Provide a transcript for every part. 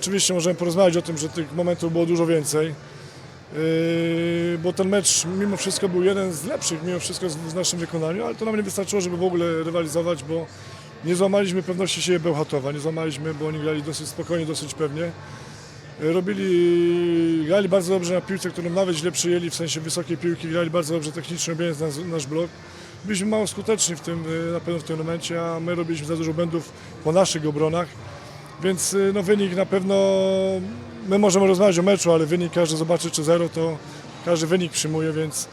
Oczywiście możemy porozmawiać o tym, że tych momentów było dużo więcej, yy, bo ten mecz mimo wszystko był jeden z lepszych, mimo wszystko w naszym wykonaniu, ale to nam nie wystarczyło, żeby w ogóle rywalizować, bo nie złamaliśmy pewności siebie Bełchatowa, nie złamaliśmy, bo oni grali dosyć spokojnie, dosyć pewnie. Yy, Robili, grali bardzo dobrze na piłce, którą nawet źle przyjęli, w sensie wysokiej piłki, grali bardzo dobrze technicznie, robiąc nasz, nasz blok. Byliśmy mało skuteczni w tym, yy, na pewno w tym momencie, a my robiliśmy za dużo błędów po naszych obronach. Więc y, no, wynik na pewno, my możemy rozmawiać o meczu, ale wynik każdy zobaczy czy zero, to każdy wynik przyjmuje, więc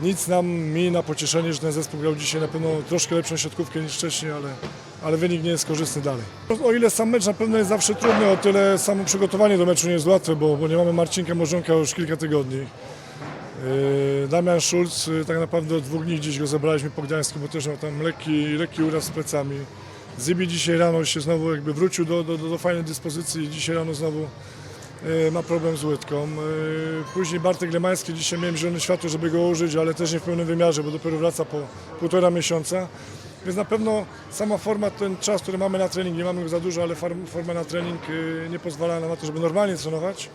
nic nam, mi na pocieszenie, że ten zespół grał dzisiaj na pewno troszkę lepszą siatkówkę niż wcześniej, ale, ale wynik nie jest korzystny dalej. O ile sam mecz na pewno jest zawsze trudny, o tyle samo przygotowanie do meczu nie jest łatwe, bo, bo nie mamy Marcinka Możonka już kilka tygodni. Yy, Damian Schulz, yy, tak naprawdę od dwóch dni gdzieś go zabraliśmy po Gdańsku, bo też miał tam lekki, lekki uraz z plecami. Zibi dzisiaj rano się znowu jakby wrócił do, do, do, fajnej dyspozycji i dzisiaj rano znowu e, ma problem z łydką. E, Później Bartek Lemański, dzisiaj miałem zielone światło, żeby go użyć, ale też nie w pełnym wymiarze, bo dopiero wraca po półtora miesiąca. Więc na pewno sama forma, ten czas, który mamy na trening, nie mamy go za dużo, ale forma na trening e, nie pozwala nam na to, żeby normalnie trenować.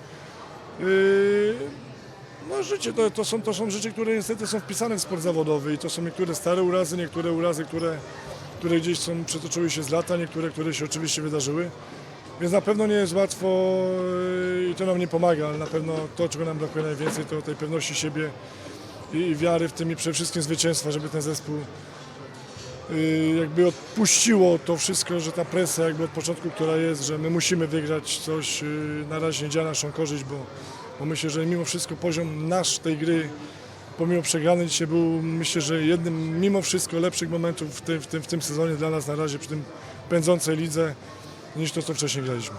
No życie, to, to, są, to są rzeczy, które niestety są wpisane w sport zawodowy i to są niektóre stare urazy, niektóre urazy, które, które gdzieś są, przetoczyły się z lata, niektóre, które się oczywiście wydarzyły. Więc na pewno nie jest łatwo yy, i to nam nie pomaga, ale na pewno to, czego nam brakuje najwięcej, to tej pewności siebie i, wiary w tym i przede wszystkim zwycięstwa, żeby ten zespół yy, jakby odpuściło to wszystko, że ta presja jakby od początku, która jest, że my musimy wygrać coś, yy, na razie nie działa na naszą korzyść, bo, bo myślę, że mimo wszystko poziom nasz tej gry, pomimo przegranej dzisiaj był myślę, że jednym mimo wszystko lepszych momentów w tym, w tym, w tym sezonie dla nas na razie przy tym pędzącej lidze niż to, co wcześniej graliśmy.